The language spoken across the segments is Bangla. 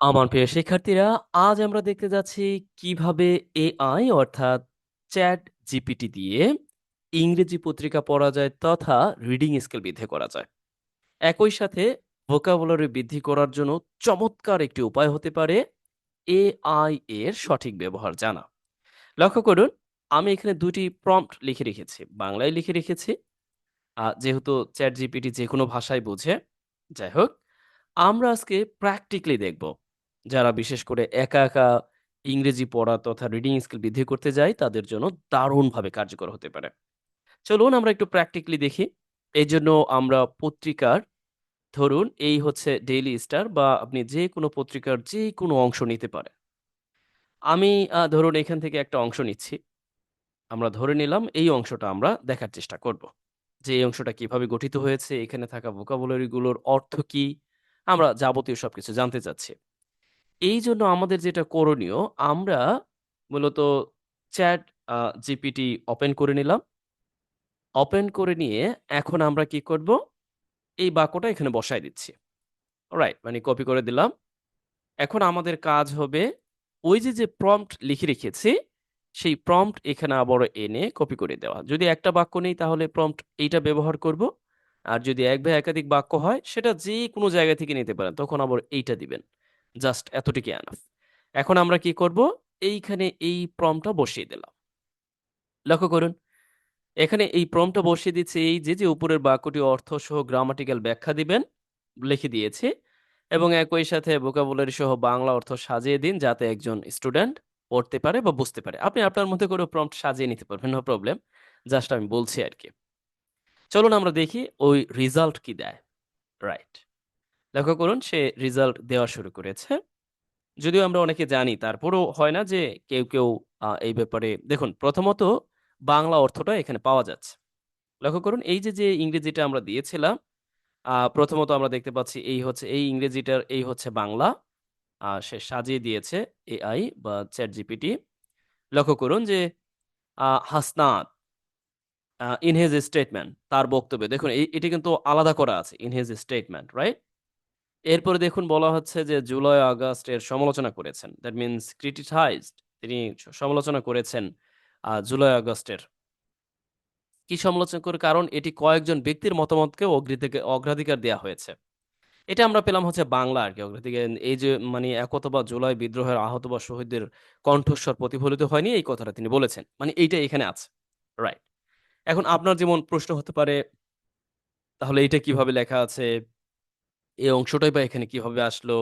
আমার প্রিয় শিক্ষার্থীরা, আজ আমরা দেখতে যাচ্ছি কীভাবে এআই অর্থাৎ চ্যাট জিপিটি দিয়ে ইংরেজি পত্রিকা পড়া যায় তথা রিডিং স্কিল বৃদ্ধি করা যায়। একই সাথে ভোকাবুলারি বৃদ্ধি করার জন্য চমৎকার একটি উপায় হতে পারে এআই এর সঠিক ব্যবহার জানা। লক্ষ্য করুন, আমি এখানে ২ টি প্রম্পট লিখে রেখেছি। বাংলায় লিখে রেখেছি। যেহেতু চ্যাট জিপিটি যে কোনো ভাষায় বোঝে। যাই হোক, আমরা আজকে প্র্যাকটিক্যালি দেখব। যারা বিশেষ করে একা, একা ইংরেজি পড়া তথা রিডিং স্কিল বৃদ্ধি করতে যায় তাদের জন্য দারুণভাবে কার্যকর হতে পারে। চলুন আমরা একটু প্র্যাকটিক্যালি দেখি। এই জন্য আমরা পত্রিকার ধরুন এই হচ্ছে ডেইলি স্টার বা আপনি যে কোনো পত্রিকার যেকোনো অংশ নিতে পারেন। আমি ধরুন এখান থেকে একটা অংশ নিচ্ছি। আমরা ধরে নিলাম এই অংশটা আমরা দেখার চেষ্টা করব। যে এই অংশটা কীভাবে গঠিত হয়েছে, এখানে থাকা ভোকাবুলারি গুলোর অর্থ কি? আমরা যাবতীয় সবকিছু জানতে চাচ্ছি। এইজন্য আমাদের যেটা করণীয়, আমরা মূলত চ্যাট জিপিটি ওপেন করে নিলাম। ওপেন করে নিয়ে এখন আমরা কি করব? এই বাক্যটা এখানে বসায় দিচ্ছি। রাইট মানে কপি করে দিলাম। এখন আমাদের কাজ হবে ওই যে, যে প্রম্পট লিখে রেখেছি, সেই প্রম্পট এখানে আবারও এনে কপি করে দেওয়া। যদি একটা বাক্য নেই তাহলে প্রম্পট এইটা ব্যবহার করব। আর যদি এক বা একাধিক বাক্য হয় সেটা যেকোনো জায়গা থেকে নিতে পারেন। তখন আবার এইটা দিবেন। জাস্ট এতটুকুই এনাফ। এখন আমরা কি করব? এইখানে এই প্রম্পটটা বসিয়ে দিলাম। লক্ষ্য করুন। এখানে এই প্রম্পটটা বসিয়ে দিচ্ছি এই যে, যে উপরের বাক্যটি অর্থ সহ গ্রামাটিক্যাল ব্যাখ্যা দিবেন, লিখে দিয়েছি এবং একই সাথে ভোকাবুলারি সহ বাংলা অর্থ সাজিয়ে দিন যাতে একজন স্টুডেন্ট পড়তে পারে বা বুঝতে পারে। আপনি আপনার মধ্যে করেও প্রম্পট সাজিয়ে নিতে পারবেন, নো প্রবলেম। জাস্ট আমি বলছি আর কি চলুন আমরা দেখি ওই রিজাল্ট কি দেয়। রাইট। লক্ষ্য করুন সে রেজাল্ট দেওয়া শুরু করেছে। যদিও আমরা অনেকে জানি তারপরও হয় না যে কেউ, কেউ এই ব্যাপারে দেখুন প্রথমত বাংলা অর্থটা এখানে পাওয়া যাচ্ছে। লক্ষ্য করুন এই যে, যে ইংরেজিটা আমরা দিয়েছিলাম, প্রথমত আমরা দেখতে পাচ্ছি এই হচ্ছে এই ইংরেজিটার এই হচ্ছে বাংলা। সে সাজিয়ে দিয়েছে এআই বা চ্যাট জিপিটি। লক্ষ্য করুন যে Hasnat uh in his statement তার বক্তব্যে দেখুন এটি কিন্তু আলাদা করা আছে। In his statement, right? এরপরে দেখুন বলা হচ্ছে যে, জুলাই, আগস্ট এর সমালোচনা করেছেন। দ্যাট মিনস ক্রিটিসাইজড তিনি সমালোচনা করেছেন জুলাই আগস্টের। কি সমালোচনা করে? কারণ এটি কয়েকজন ব্যক্তির মতামতকে অগ্রাধিকার দেয়া হয়েছে। এটা আমরা পেলাম হচ্ছে বাংলা আর কি, অগ্রাধিকার এই যে মানে একত বা জুলাই বিদ্রোহের আহত বা শহীদদের কণ্ঠস্বর প্রতিফলিত হয়নি, এই কথাটা তিনি বলেছেন। মানে এইটা এখানে আছে। রাইট। এখন আপনার যেমন প্রশ্ন হতে পারে, তাহলে এইটা কীভাবে লেখা আছে? এই অংশটাই বা এখানে কীভাবে আসলো?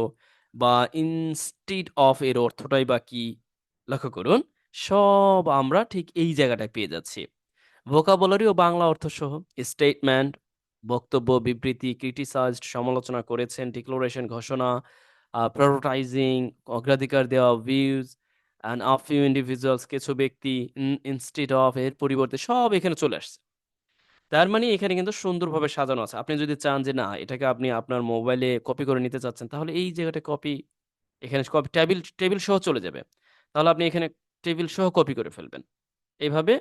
বা instead অফ এর অর্থটাই বা কি? লক্ষ্য করুন, সব আমরা ঠিক এই জায়গাটায় পেয়ে যাচ্ছি। ভোকাবুলারি ও বাংলা অর্থসহ স্টেটমেন্ট, বক্তব্য, বিবৃতি, criticized সমালোচনা করেছেন, ডিক্লোরেশন ঘোষণা, আ অগ্রাধিকার দেওয়া, views and a few individuals কিছু ব্যক্তি, in অফ এর পরিবর্তে সব এখানে চলে আসছে। তার মানে এখানে কিন্তু সুন্দরভাবে সাজানো আছে। আপনি যদি চান যে না এটাকে আপনি আপনার মোবাইলে কপি করে নিতে চাচ্ছেন, তাহলে এই জায়গাটায় কপি এখানে কপি টেবিল টেবিল সহ চলে যাবে। তাহলে আপনি এখানে টেবিল সহ কপি করে ফেলবেন। এভাবে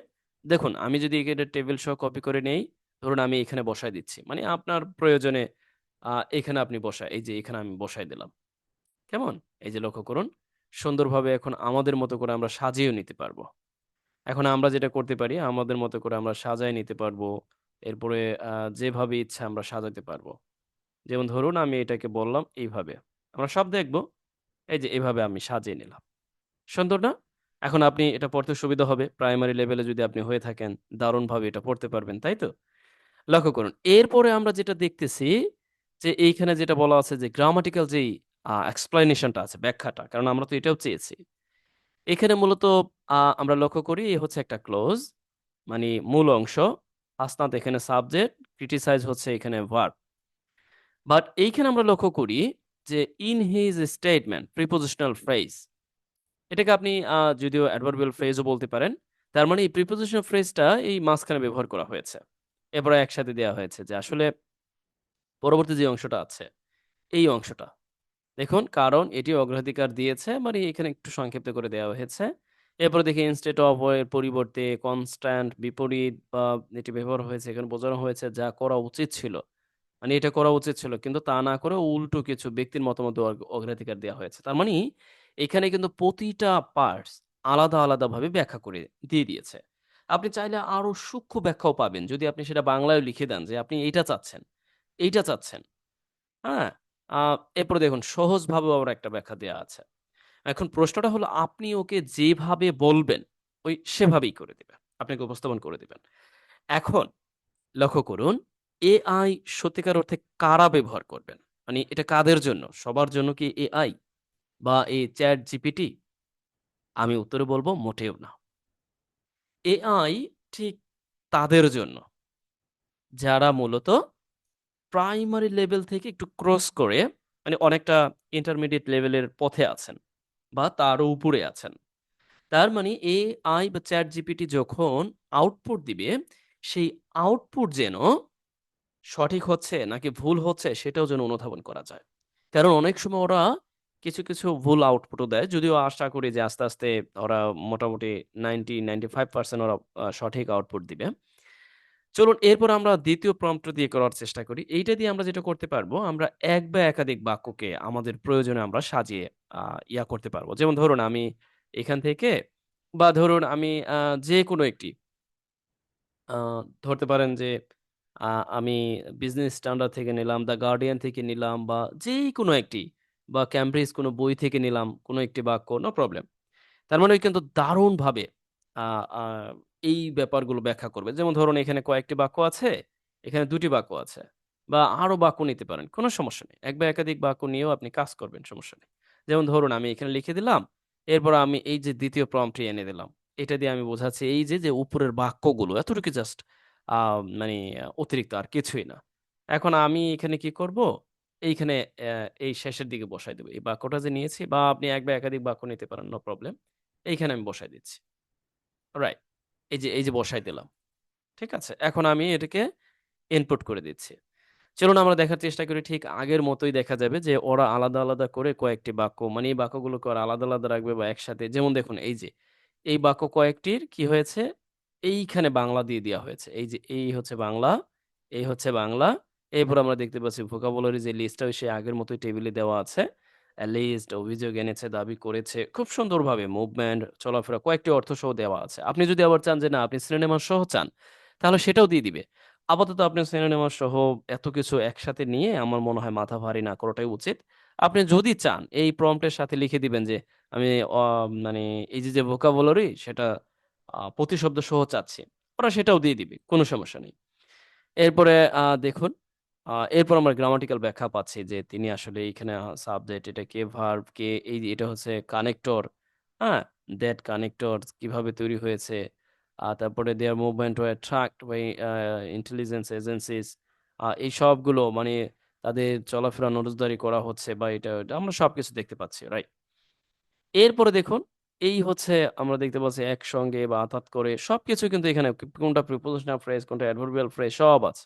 দেখুন আমি যদি এখানে টেবিল সহ কপি করে নেই, ধরুন আমি এখানে বসায় দিচ্ছি। মানে আপনার প্রয়োজনে আ এখানে আপনি বসায় এই যে এখানে আমি বসায় দিলাম। কেমন? এই যে লক্ষ্য করুন। সুন্দরভাবে এখন আমাদের মতো করে আমরা সাজিয়েও নিতে পারব। এখন আমরা যেটা করতে পারি আমাদের মতো করে আমরা সাজায় নিতে পারব। এরপরে যেভাবে ইচ্ছা আমরা সাজাতে পারব। যেমন ধরুন আমি এটাকে বললাম এইভাবে। আমরা সব দেখব। এই যে এভাবে আমি সাজিয়ে নিলাম। সুন্দর না? এখন আপনি এটা পড়তে সুবিধা হবে। প্রাইমারি লেভেলে যদি আপনি হয়ে থাকেন, দারুণভাবে এটা পড়তে পারবেন, তাই তো? লক্ষ্য করুন। এরপরে আমরা যেটা দেখতেছি যে এইখানে যেটা বলা আছে যে গ্রামাটিক্যাল যেই explanation আছে, ব্যাখ্যাটা। কারণ আমরা তো এটাও চেয়েছি। এখানে মূলত আমরা লক্ষ্য করি এ হচ্ছে একটা ক্লোজ মানে মূল অংশ। আসনাদ এখানে সাবজেক্ট, ক্রিটিসাইজ হচ্ছে এখানে ভার্ব। বাট এইখানে আমরা লক্ষ্য করি যে in his statement prepositional phrase এটাকে আপনি যদিও adverbial phrase ও বলতে পারেন। তার মানে এই prepositional ফ্রেজটা এই মাঝখানে ব্যবহার করা হয়েছে। এবারে একসাথে দেওয়া হয়েছে যে আসলে পরবর্তী যে অংশটা আছে, এই অংশটা। দেখুন কারণ এটি অগ্রাধিকার দিয়েছে মানে এখানে একটু সংক্ষিপ্ত করে দেওয়া হয়েছে। এরপরে দেখি instead অফ এর পরিবর্তে কনস্ট্যান্ট বিপরীত বা এটি ব্যবহার হয়েছে এখানে বোঝানো হয়েছে যা করা উচিত ছিল। মানে এটা করা উচিত ছিল। কিন্তু তা না করে উল্টো কিছু ব্যক্তির মতামত অগ্রাধিকার দেওয়া হয়েছে। তার মানে এখানে কিন্তু প্রতিটা পার্টস আলাদা, আলাদাভাবে ব্যাখ্যা করে দিয়ে দিয়েছে। আপনি চাইলে আরও সূক্ষ্ম ব্যাখ্যাও পাবেন। যদি আপনি সেটা বাংলায় লিখে দেন যে আপনি এইটা চাচ্ছেন, এইটা চাচ্ছেন। হ্যাঁ? এরপরে দেখুন সহজভাবে আবার একটা ব্যাখ্যা দেওয়া আছে। এখন প্রশ্নটা হলো আপনি ওকে যেভাবে বলবেন, ওই সেভাবেই করে দিবে। আপনাকে উপস্থাপন করে দেবেন এখন লক্ষ্য করুন, এআই সত্যিকার অর্থে কারা ব্যবহার করবেন? মানে এটা কাদের জন্য? সবার জন্য কি এআই বা এই জিপিটি আমি উত্তরে বলব মোটেও না। এআই ঠিক তাদের জন্য যারা মূলত প্রাইমারি লেভেল থেকে একটু ক্রস করে মানে অনেকটা ইন্টারমিডিয়েট লেভেলের পথে আছেন বা তারও উপরে আছেন। তার মানে এআই বা চ্যাট জিপিটি যখন আউটপুট দিবে, সেই আউটপুট যেন সঠিক হচ্ছে নাকি ভুল হচ্ছে সেটাও যেন অনুধাবন করা যায়। কারণ অনেক সময় ওরা কিছু, কিছু ভুল আউটপুটও দেয়। যদিও আশা করি যে আস্তে, আস্তে ওরা মোটামুটি 90-95% ওরা সঠিক আউটপুট দিবে। চলুন এরপর আমরা ২য় প্রম্পটটা দিয়ে করার চেষ্টা করি। এইটা দিয়ে আমরা যেটা করতে পারব, আমরা এক বা একাধিক বাক্যকে আমাদের প্রয়োজনে আমরা সাজিয়ে আ ইয়া করতে পারব। যেমন ধরুন আমি এখান থেকে বা ধরুন আমি আ যেকোনো একটি আ ধরতে পারেন যে আমি বিজনেস স্ট্যান্ডার্ড থেকে নিলাম, দ্য গার্ডিয়ান থেকে নিলাম বা যেকোনো একটি বা ক্যামব্রিজ কোনো বই থেকে নিলাম কোনো একটি বাক্য, নো প্রবলেম। তার মানে ওই কিন্তু দারুণভাবে আ আ এই ব্যাপারগুলো ব্যাখ্যা করবে। যেমন ধরুন এখানে কয়েকটি বাক্য আছে, এখানে দুটি বাক্য আছে বা আরও বাক্য নিতে পারেন। কোনো সমস্যা নেই। এক বা একাধিক বাক্য নিয়েও আপনি কাজ করবেন, সমস্যা নেই। যেমন ধরুন আমি এখানে লিখে দিলাম, এরপর আমি এই যে ২য় প্রম্পটটি এনে দিলাম। এটা দিয়ে আমি বোঝাচ্ছি এই যে, যে উপরের বাক্যগুলো এতটুকু জাস্ট মানে অতিরিক্ত আর কিছুই না। এখন আমি এখানে কি করব? এইখানে এই শেষের দিকে বসাই দেবো এই বাক্যটা যে নিয়েছি বা আপনি এক বা একাধিক বাক্য নিতে পারেন, নো প্রবলেম। এইখানে আমি বসাই দিচ্ছি। রাইট। এই যে, এই যে বসাই দিলাম। ঠিক আছে? এখন আমি এটাকে ইনপুট করে দিচ্ছি। চলুন আমরা দেখার চেষ্টা করি ঠিক আগের মতোই দেখা যাবে যে ওরা আলাদা, আলাদা করে কয়েকটি বাক্য মানে এই বাক্যগুলোকে ওরা আলাদা, আলাদা রাখবে বা একসাথে যেমন দেখুন এই যে, এই বাক্য কয়েকটির কি হয়েছে? এইখানে বাংলা দিয়ে দেয়া হয়েছে। এই যে এই হচ্ছে বাংলা, এই হচ্ছে বাংলা। এরপর আমরা দেখতে পাচ্ছি ভোকাবুলারি যে লিস্টটা সেই আগের মতোই টেবিলে দেওয়া আছে। লিস্ট, অভিযোগ এনেছে, দাবি করেছে। খুব সুন্দরভাবে মুভমেন্ট, চলাফেরা কয়েকটি অর্থ সহ দেওয়া আছে। আপনি যদি আবার চান যে না আপনি সিনেমা সহ চান, তাহলে সেটাও দিয়ে দিবে। আপাতত আপনি সিনোনিম সহ এত কিছু একসাথে নিয়ে আমার মনে হয় মাথা ভারী না করাটাই উচিত। আপনি যদি চান এই প্রম্পট এর সাথে লিখে দিবেন যে আমি মানে এই যে, যে ভোকাবুলারি সেটা প্রতিশব্দ সহ চাচ্ছি। ওরা সেটাও দিয়ে দিবে। কোনো সমস্যা নেই। এরপরে দেখুন, এরপর আমরা গ্রামাটিক্যাল ব্যাখ্যা পাচ্ছি যে তিনি আসলে এইখানে সাবজেক্ট, এটা কে ভার্ব, কে এই এটা হচ্ছে কানেক্টর, হ্যাঁ? দ্যাট কানেক্টর কীভাবে তৈরি হয়েছে। আ তারপরে their movement were tracked by intelligence agencies এই সবগুলো মানে তাদের চলাফেরা নজরদারি করা হচ্ছে বা এটা ওটা আমরা সবকিছু দেখতে পাচ্ছি, রাইট? এরপরে দেখুন, এই হচ্ছে আমরা দেখতে পাচ্ছি একসঙ্গে বা অর্থাৎ করে সবকিছু কিন্তু এখানে কোনটা প্রিপোজিশনাল ফ্রেজ, কোনটা অ্যাডভার্বিয়াল ফ্রেজ সব আছে।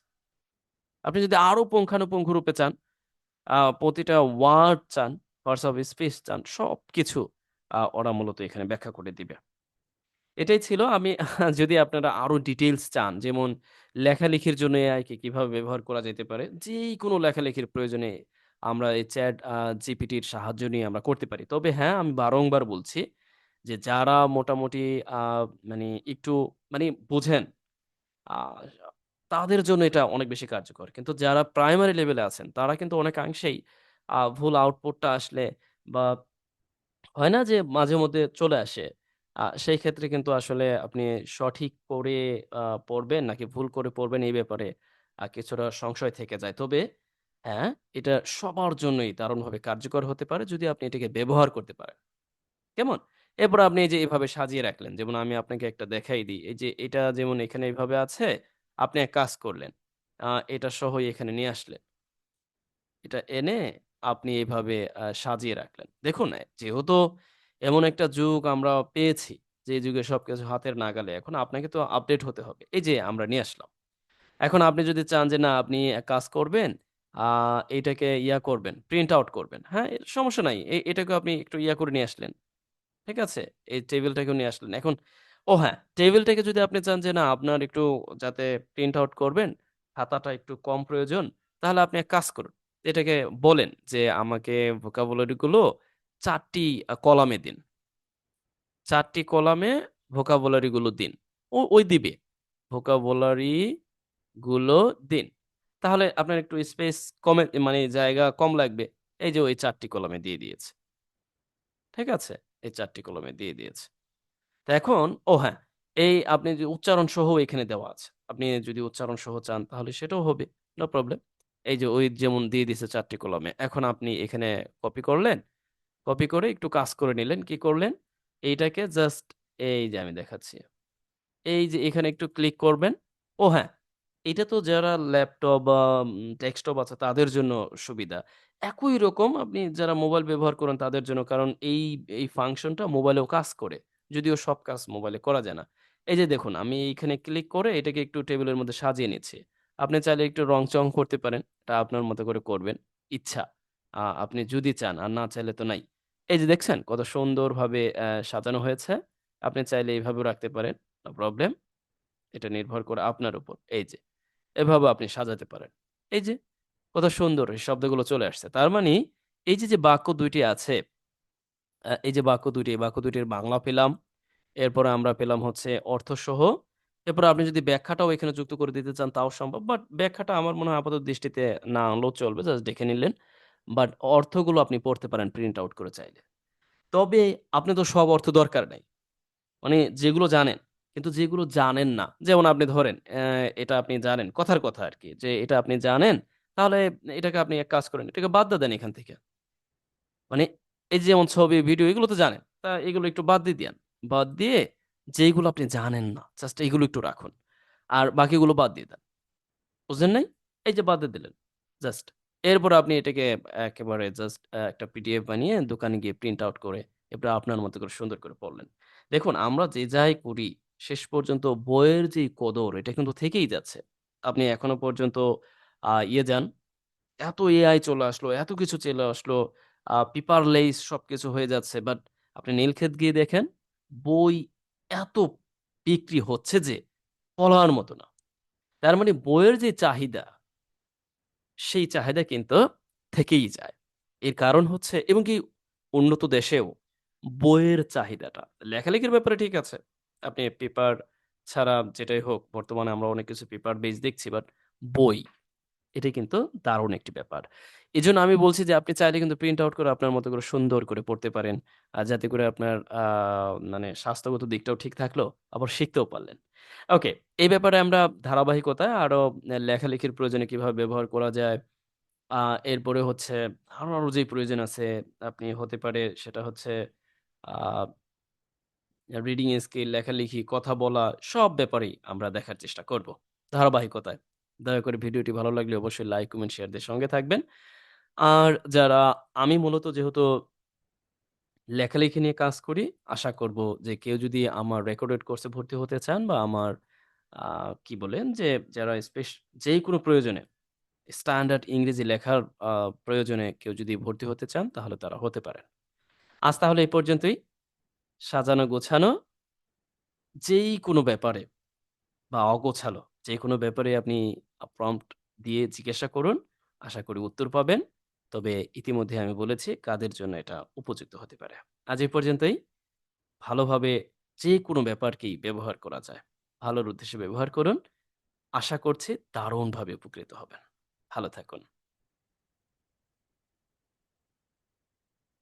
আপনি যদি আরও পুঙ্খানুপুঙ্খ রূপে চান, প্রতিটা ওয়ার্ড চান, পার্টস অফ স্পিচ চান, সবকিছু আ ওরা মূলত এখানে ব্যাখ্যা করে দিবে। এটাই ছিল আমি যদি আপনারা আরও ডিটেইলস চান, যেমন লেখালেখির জন্য এআই কে কীভাবে ব্যবহার করা যেতে পারে, যেকোনো লেখালেখির প্রয়োজনে আমরা এই চ্যাট জিপিটির সাহায্য নিয়ে আমরা করতে পারি। তবে হ্যাঁ, আমি বারংবার বলছি যে যারা মোটামুটি মানে একটু মানে বোঝেন তাদের জন্য এটা অনেক বেশি কার্যকর। কিন্তু যারা প্রাইমারি লেভেলে আছেন তারা কিন্তু অনেকাংশেই ভুল আউটপুটটা আসলে বা হয় না যে মাঝে মধ্যে চলে আসে। সেই ক্ষেত্রে কিন্তু আসলে আপনি সঠিক করে পড়বেন নাকি ভুল করে পড়বেন এই ব্যাপারে কিছুটা সংশয় থেকে যায়। তবে হ্যাঁ, এটা সবার জন্যই দারুণভাবে কার্যকর হতে পারে যদি আপনি এটাকে ব্যবহার করতে পারেন। কেমন? এরপর আপনি এই যে এভাবে সাজিয়ে রাখলেন। যেমন আমি আপনাকে একটা দেখাই দিই। এই যে এটা যেমন এখানে এভাবে আছে, আপনি এক কাজ করলেন। এটা সহই এখানে নিয়ে আসলেন। এটা এনে আপনি এভাবে সাজিয়ে রাখলেন। দেখুন যেহেতু এমন একটা যুগ আমরা পেয়েছি, যে যুগে সবকিছু হাতের নাগালে। এখন আপনাকে তো আপডেট হতে হবে। এই যে আমরা নিয়ে আসলাম। এখন আপনি যদি চান যে না আপনি এক কাজ করবেন, আ এটাকে ইয়া করবেন, প্রিন্ট আউট করবেন। হ্যাঁ? সমস্যা নাই। এ এটাকেও আপনি একটু ইয়া করে নিয়ে আসলেন। ঠিক আছে? এই টেবিলটাকেও নিয়ে আসলেন। এখন ও হ্যাঁ, টেবিলটাকে যদি আপনি চান যে না আপনার একটু যাতে প্রিন্ট আউট করবেন, খাতাটা একটু কম প্রয়োজন, তাহলে আপনি এক কাজ করুন। এটাকে বলেন যে, "আমাকে vocabulary গুলো ৪ টি কলামে দিন।" ৪ টি কলামে vocabulary গুলো দিন। ও ওই দিবে। vocabulary গুলো দিন। তাহলে আপনার একটু স্পেস কমে মানে জায়গা কম লাগবে। এই যে ওই চারটি কলমে দিয়ে দিয়েছে। ঠিক আছে? এই চারটি কলমে দিয়ে দিয়েছে। তো এখন ও হ্যাঁ, এই আপনি যে উচ্চারণ সহও এখানে দেওয়া আছে। আপনি যদি উচ্চারণ সহ চান তাহলে সেটাও হবে। No problem. এই যে ওই যেমন দিয়ে দিছে চারটি কলমে এখন আপনি এখানে কপি করলেন। কপি করে একটু কাজ করে নিলেন। কি করলেন? এইটাকে জাস্ট এই যে আমি দেখাচ্ছি। এই যে এখানে একটু ক্লিক করবেন। ও হ্যাঁ, এটা তো যারা ল্যাপটপ বা ডেস্কটপ আছে তাদের জন্য সুবিধা। একই রকম আপনি যারা মোবাইল ব্যবহার করেন তাদের জন্য কারণ এই, এই ফাংশনটা মোবাইলেও কাজ করে। যদিও সব কাজ মোবাইলে করা যায় না। এই যে দেখুন আমি এইখানে ক্লিক করে এটাকে একটু টেবিলের মধ্যে সাজিয়ে নিচ্ছি। আপনি চাইলে একটু রং-চং করতে পারেন। এটা আপনার মতো করে করবেন। ইচ্ছা। আপনি যদি চান আর না চাইলে তো নাই। এই যে দেখছেন কত সুন্দরভাবে অ্যা সাজানো হয়েছে। আপনি চাইলে এভাবেও রাখতে পারেন। No problem. এটা নির্ভর করে আপনার উপর। এই যে, এভাবে আপনি সাজাতে পারেন। এই যে, কত সুন্দর এই শব্দগুলো চলে আসছে। তার মানে এই যে, যে বাক্য দুইটি আছে, এই যে বাক্য দুইটি এই বাক্য ২ টির বাংলা পেলাম। এরপরে আমরা পেলাম হচ্ছে অর্থসহ। এরপরে আপনি যদি ব্যাখ্যাটাও এখানে যুক্ত করে দিতে চান তাও সম্ভব। বাট ব্যাখ্যাটা আমার মনে হয় আপাতত দৃষ্টিতে না আনলেও চলবে। জাস্ট দেখে নিলেন। বাট অর্থগুলো আপনি পড়তে পারেন প্রিন্ট আউট করে চাইলে। তবে আপনি তো সব অর্থ দরকার নাই। মানে যেগুলো জানেন, কিন্তু যেগুলো জানেন না, যেমন আপনি ধরেন এটা আপনি জানেন, কথার কথা আর কি যে এটা আপনি জানেন, তাহলে এটাকে আপনি এক কাজ করেন, এটাকে বাদ দেন এখান থেকে। মানে এই যেমন ছবি, ভিডিও এগুলো তো জানেন। তা এগুলো একটু বাদ দিয়ে দেন বাদ দিয়ে যেইগুলো আপনি জানেন না, জাস্ট এগুলো একটু রাখুন। আর বাকিগুলো বাদ দিয়ে দেন। বুঝলেন নাই? এই যে বাদ দিয়ে দিলেন। জাস্ট। এরপরে আপনি এটাকে একেবারে জাস্ট একটা পিডিএফ বানিয়ে দোকানে গিয়ে প্রিন্ট আউট করে এরপরে আপনার মতো করে সুন্দর করে পড়লেন। দেখুন আমরা যে যাই করি শেষ পর্যন্ত বইয়ের যে কদর এটা কিন্তু থেকেই যাচ্ছে। আপনি এখনও পর্যন্ত ইয়ে যান, এত এআই চলে আসলো, এত কিছু চলে আসলো, পেপারলেস সবকিছু হয়ে যাচ্ছে। বাট আপনি নীলক্ষেত গিয়ে দেখেন, বই এত বিক্রি হচ্ছে যে বলার মতো না। তার মানে বইয়ের যে চাহিদা সেই চাহিদা কিন্তু থেকেই যায়। এর কারণ হচ্ছে এবং কি উন্নত দেশেও বইয়ের চাহিদাটা লেখালেখির ব্যাপারে ঠিক আছে। আপনি পেপার ছাড়া যেটাই হোক, বর্তমানে আমরা অনেক কিছু পেপার বেজ দেখছি বাট বই এটাই কিন্তু দারুণ একটি ব্যাপার। এই জন্য আমি বলছি যে আপনি চাইলে কিন্তু প্রিন্ট আউট করে আপনার মতো করে সুন্দর করে পড়তে পারেন। আ যাতে করে আপনার মানে স্বাস্থ্যগত দিকটাও ঠিক থাকল, আবার শিখতেও পারলেন। ওকে, এই ব্যাপারে আমরা ধারাবাহিকতায় আরও লেখালেখির প্রয়োজনে কীভাবে ব্যবহার করা যায়, এরপরে হচ্ছে আরও, আরও যেই প্রয়োজন আছে আপনি হতে পারে সেটা হচ্ছে রিডিং স্কিল, লেখালেখি, কথা বলা সব ব্যাপারেই আমরা দেখার চেষ্টা করব। ধারাবাহিকতায়। দয়া করে ভিডিওটি ভালো লাগলে অবশ্যই লাইক, কমেন্ট, শেয়ার দিয়ে সঙ্গে থাকবেন। আর যারা আমি মূলত যেহেতু লেখালেখি নিয়ে কাজ করি, আশা করব যে কেউ যদি আমার রেকর্ডেড কোর্সে ভর্তি হতে চান বা আমার কি বলেন যে যারা স্পেশ স্পেস যেইকোনো প্রয়োজনে স্ট্যান্ডার্ড ইংরেজি লেখার প্রয়োজনে কেউ যদি ভর্তি হতে চান তাহলে তারা হতে পারেন। আজ তাহলে এই পর্যন্তই। সাজানো গোছানো যেই কোনো ব্যাপারে বা অগোছালো যেকোনো ব্যাপারে আপনি প্রম্পট দিয়ে জিজ্ঞাসা করুন। আশা করি উত্তর পাবেন। তবে ইতিমধ্যে আমি বলেছি কাদের জন্য এটা উপযুক্ত হতে পারে। আজ এই পর্যন্তই। ভালোভাবে যে কোনো ব্যাপারকেই ব্যবহার করা যায়। ভালোর উদ্দেশ্যে ব্যবহার করুন। আশা করছি দারুণভাবে উপকৃত হবেন। ভালো থাকুন।